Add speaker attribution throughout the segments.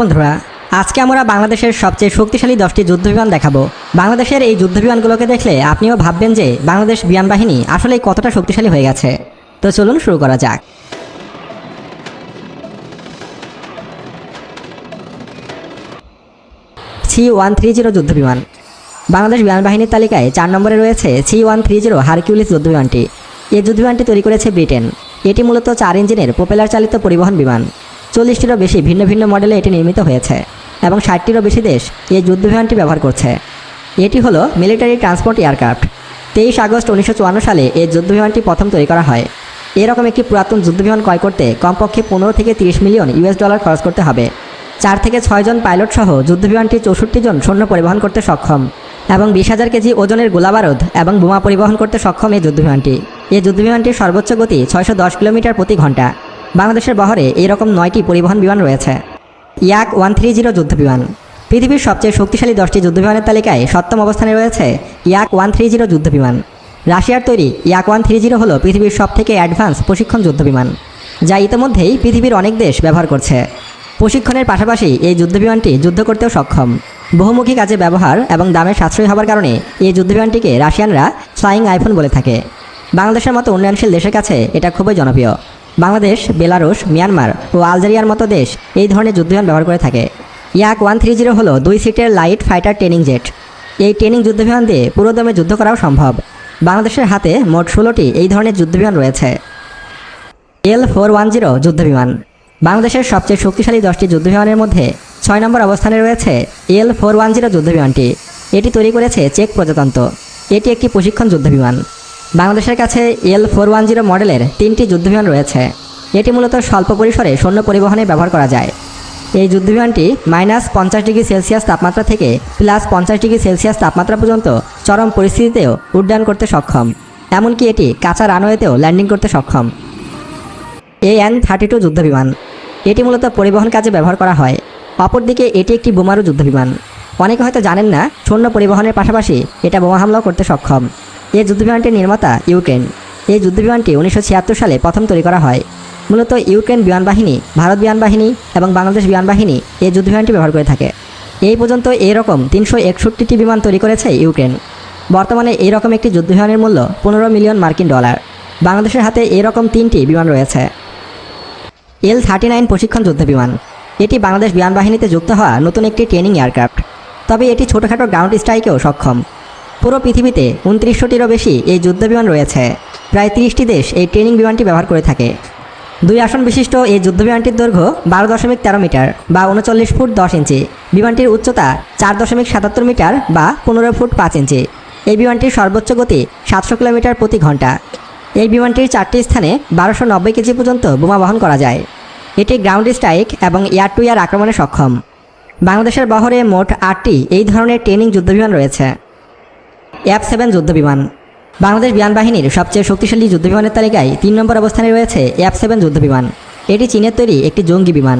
Speaker 1: বন্ধুরা, আজকে আমরা বাংলাদেশের সবচেয়ে শক্তিশালী দশটি যুদ্ধবিমান দেখাবো। বাংলাদেশের এই যুদ্ধবিমানগুলোকে দেখলে আপনিও ভাববেন যে, বাংলাদেশ বিমান বাহিনী আসলে কতটা শক্তিশালী হয়ে গেছে। তো চলুন শুরু করা যাক। সি ওয়ান থ্রি জিরো যুদ্ধবিমান। বাংলাদেশ বিমান বাহিনীর তালিকায় চার নম্বরে রয়েছে C one three zero Hercules যুদ্ধবিমানটি। এই যুদ্ধবিমানটি তৈরি করেছে ব্রিটেন। এটি মূলত চার ইঞ্জিনের প্রোপেলার চালিত পরিবহন বিমান। চল্লিশটিরও বেশি ভিন্ন ভিন্ন মডেলে এটি নির্মিত হয়েছে এবং ষাটটিরও বেশি দেশ এই যুদ্ধবিমানটি ব্যবহার করছে। এটি হলো মিলিটারি ট্রান্সপোর্ট এয়ারক্রাফট। তেইশ আগস্ট উনিশশো চুয়ান্ন সালে এই যুদ্ধবিমানটি প্রথম তৈরি করা হয়। এরকম একটি পুরাতন যুদ্ধবিমান ক্রয় করতে কমপক্ষে পনেরো থেকে তিরিশ মিলিয়ন ইউএস ডলার খরচ করতে হবে। চার থেকে ছয়জন পাইলট সহ যুদ্ধবিমানটি চৌষট্টি জন সৈন্য পরিবহন করতে সক্ষম এবং বিশ হাজার কেজি ওজনের গোলাবারুদ এবং বোমা পরিবহন করতে সক্ষম এই যুদ্ধবিমানটি। এই যুদ্ধবিমানটির সর্বোচ্চ গতি ছয়শো দশ কিলোমিটার প্রতি ঘণ্টা বাংলাদেশের বহরে এইরকম নয়টি পরিবহন বিমান রয়েছে। ইয়াক ওয়ান থ্রি জিরো যুদ্ধবিমান। পৃথিবীর সবচেয়ে শক্তিশালী দশটি যুদ্ধবিমানের তালিকায় সপ্তম অবস্থানে রয়েছে ইয়াক ওয়ান থ্রি জিরো যুদ্ধবিমান। রাশিয়ার তৈরি ইয়াক ওয়ান থ্রি জিরো হলো পৃথিবীর সবথেকে অ্যাডভান্স প্রশিক্ষণ যুদ্ধবিমান, যা ইতিমধ্যেই পৃথিবীর অনেক দেশ ব্যবহার করছে। প্রশিক্ষণের পাশাপাশি এই যুদ্ধবিমানটি যুদ্ধ করতেও সক্ষম। বহুমুখী কাজে ব্যবহার এবং দামে সাশ্রয়ী হওয়ার কারণে এই যুদ্ধবিমানটিকে রাশিয়ানরা ফ্লাইং আইফোন বলে থাকে। বাংলাদেশের মতো উন্নয়নশীল দেশের কাছে এটা খুবই জনপ্রিয়। বাংলাদেশ, বেলারুশ, মিয়ানমার ও আলজেরিয়ার মতো দেশ এই ধরনের যুদ্ধবিমান ব্যবহার করে থাকে। ইয়াক ওয়ান থ্রি জিরো হলো দুই সিটের লাইট ফাইটার ট্রেনিং জেট। এই ট্রেনিং যুদ্ধবিমান দিয়ে পুরোদমে যুদ্ধ করাও সম্ভব। বাংলাদেশের হাতে মোট ষোলোটি এই ধরনের যুদ্ধবিমান রয়েছে। এল ফোর ওয়ান জিরো যুদ্ধবিমান। বাংলাদেশের সবচেয়ে শক্তিশালী দশটি যুদ্ধবিমানের মধ্যে ছয় নম্বর অবস্থানে রয়েছে এল ফোর ওয়ান জিরো যুদ্ধবিমানটি। এটি তৈরি করেছে চেক প্রজাতন্ত্র। এটি একটি প্রশিক্ষণ যুদ্ধবিমান। বাংলাদেশের কাছে এল ফোর ওয়ান জিরো মডেলের তিনটি যুদ্ধবিমান রয়েছে। এটি মূলত স্বল্প পরিসরে সৈন্য পরিবহনে ব্যবহার করা যায়। এই যুদ্ধবিমানটি মাইনাস পঞ্চাশ ডিগ্রি সেলসিয়াস তাপমাত্রা থেকে প্লাস পঞ্চাশ ডিগ্রি সেলসিয়াস তাপমাত্রা পর্যন্ত চরম পরিস্থিতিতেও উড্ডয়ন করতে সক্ষম। এমনকি এটি কাঁচা রানওয়েতেও ল্যান্ডিং করতে সক্ষম। এএন থার্টি টু যুদ্ধবিমান, এটি মূলত পরিবহন কাজে ব্যবহার করা হয়। অপরদিকে এটি একটি বোমারু যুদ্ধবিমান। অনেকে হয়তো জানেন না, সৈন্য পরিবহনের পাশাপাশি এটা বোমা হামলাও করতে সক্ষম। এই যুদ্ধবিমানটির নির্মাতা ইউক্রেন। এই যুদ্ধবিমানটি উনিশশো ছিয়াত্তর সালে প্রথম তৈরি করা হয়। মূলত ইউক্রেন বিমান বাহিনী ভারত বিমান বাহিনী এবং বাংলাদেশ বিমান বাহিনী এই যুদ্ধবিমানটি ব্যবহার করে থাকে। এই পর্যন্ত এইরকম তিনশো একষট্টিটি বিমান তৈরি করেছে ইউক্রেন। বর্তমানে এইরকম একটি যুদ্ধবিমানের মূল্য পনেরো মিলিয়ন মার্কিন ডলার। বাংলাদেশের হাতে এরকম তিনটি বিমান রয়েছে। এল থার্টি নাইন প্রশিক্ষণ যুদ্ধবিমান। এটি বাংলাদেশ বিমান বাহিনীতে যুক্ত হওয়া নতুন একটি ট্রেনিং এয়ারক্রাফট। তবে এটি ছোটোখাটো গ্রাউন্ড স্ট্রাইকেও সক্ষম। পুরো পৃথিবীতে উনত্রিশশোটিরও বেশি এই যুদ্ধবিমান রয়েছে। প্রায় তিরিশটি দেশ এই ট্রেনিং বিমানটি ব্যবহার করে থাকে। দুই আসন বিশিষ্ট এই যুদ্ধবিমানটির দৈর্ঘ্য বারো দশমিক তেরো মিটার বা উনচল্লিশ ফুট দশ ইঞ্চি। বিমানটির উচ্চতা চার দশমিক সাতাত্তর মিটার বা পনেরো ফুট পাঁচ ইঞ্চি। এই বিমানটির সর্বোচ্চ গতি সাতশো কিলোমিটার প্রতি ঘণ্টা। এই বিমানটির চারটি স্থানে বারোশো নব্বই কেজি পর্যন্ত বোমা বহন করা যায়। এটি গ্রাউন্ড স্ট্রাইক এবং এয়ার টু এয়ার আক্রমণে সক্ষম। বাংলাদেশের বহরে মোট আটটি এই ধরনের ট্রেনিং যুদ্ধবিমান রয়েছে। এফ সেভেন বাংলাদেশ বিমান বাহিনীর সবচেয়ে শক্তিশালী যুদ্ধবিমানের তালিকায় তিন নম্বর অবস্থানে রয়েছে এফ সেভেন যুদ্ধবিমান। এটি চীনের তৈরি একটি জঙ্গি বিমান।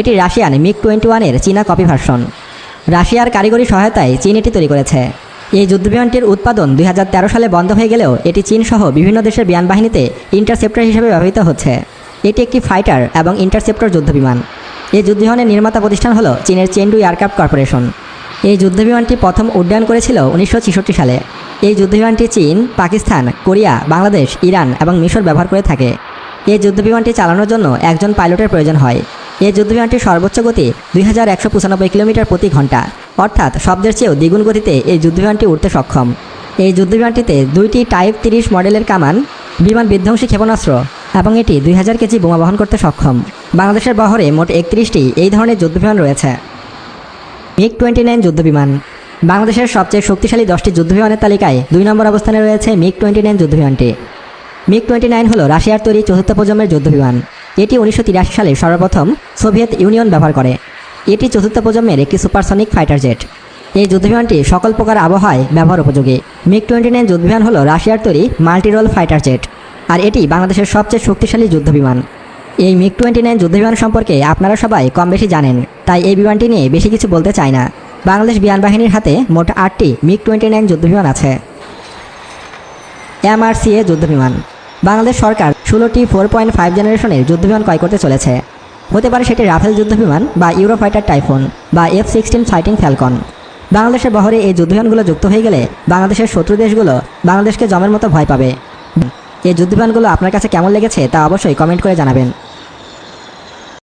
Speaker 1: এটি রাশিয়ান মিগ টোয়েন্টি ওয়ানের চীনা কপি ভার্সন। রাশিয়ার কারিগরি সহায়তায় চীন এটি তৈরি করেছে। এই যুদ্ধবিমানটির উৎপাদন দুই হাজার তেরো সালে বন্ধ হয়ে গেলেও এটি চীন সহ বিভিন্ন দেশের বিমান বাহিনীতে ইন্টারসেপ্টর হিসেবে ব্যবহৃত হচ্ছে। এটি একটি ফাইটার এবং ইন্টারসেপ্টর যুদ্ধবিমান। এই যুদ্ধবিমানের নির্মাতা প্রতিষ্ঠান হল চীনের চেন্ডু এয়ারক্রাফট কর্পোরেশন এই যুদ্ধবিমানটি প্রথম উড্ডয়ন করেছিল উনিশশো ছেষট্টি সালে। এই যুদ্ধবিমানটি চীন, পাকিস্তান, কোরিয়া, বাংলাদেশ, ইরান এবং মিশর ব্যবহার করে থাকে। এই যুদ্ধবিমানটি চালানোর জন্য একজন পাইলটের প্রয়োজন হয়। এই যুদ্ধবিমানটির সর্বোচ্চ গতি দুই হাজার একশো পঁচানব্বই কিলোমিটার প্রতি ঘণ্টা। অর্থাৎ শব্দের চেয়েও দ্বিগুণ গতিতে এই যুদ্ধবিমানটি উঠতে সক্ষম। এই যুদ্ধবিমানটিতে দুইটি টাইপ তিরিশ মডেলের কামান, বিমান বিধ্বংসী ক্ষেপণাস্ত্র এবং এটি দুই হাজার কেজি বোমা বহন করতে সক্ষম। বাংলাদেশের বহরে মোট একত্রিশটি এই ধরনের যুদ্ধবিমান রয়েছে। মিগ টোয়েন্টি নাইন যুদ্ধবিমান। বাংলাদেশের সবচেয়ে শক্তিশালী দশটি যুদ্ধবিমানের তালিকায় দুই নম্বর অবস্থানে রয়েছে মিগ টোয়েন্টি নাইন যুদ্ধবিমানটি। মিগ টোয়েন্টি নাইন হল রাশিয়ার তৈরি চতুর্থ প্রজন্মের যুদ্ধবিমান। এটি উনিশশো তিরাশি সালে সর্বপ্রথম সোভিয়েত ইউনিয়ন ব্যবহার করে। এটি চতুর্থ প্রজন্মের একটি সুপারসনিক ফাইটার জেট। এই যুদ্ধবিমানটি সকল প্রকার আবহাওয়ায় ব্যবহার উপযোগী। মিগ টোয়েন্টি নাইন যুদ্ধবিমান হল রাশিয়ার তৈরি মাল্টিরোল ফাইটার জেট। আর এটি বাংলাদেশের সবচেয়ে শক্তিশালী যুদ্ধবিমান। এই মিগ টোয়েন্টি নাইন যুদ্ধবিমান সম্পর্কে আপনারা সবাই কম বেশি জানেন, তাই এই বিমানটি নিয়ে বেশি কিছু বলতে চাই না। বাংলাদেশ বিমান বাহিনীর হাতে মোট আটটি মিগ টোয়েন্টি নাইন যুদ্ধবিমান আছে। এমআরসিএ যুদ্ধবিমান বাংলাদেশ সরকার ষোলোটি ফোর পয়েন্ট ফাইভ জেনারেশনের যুদ্ধবিমান ক্রয় করতে চলেছে। হতে পারে সেটি রাফেল যুদ্ধবিমান বা ইউরোফাইটার টাইফুন বা এফ সিক্সটিন ফাইটিং ফ্যালকন। বাংলাদেশের বহরে এই যুদ্ধবিমানগুলো যুক্ত হয়ে গেলে বাংলাদেশের শত্রু দেশগুলো বাংলাদেশকে জমের মতো ভয় পাবে। এই যুদ্ধবিমানগুলো আপনার কাছে কেমন লেগেছে তা অবশ্যই কমেন্ট করে জানাবেন।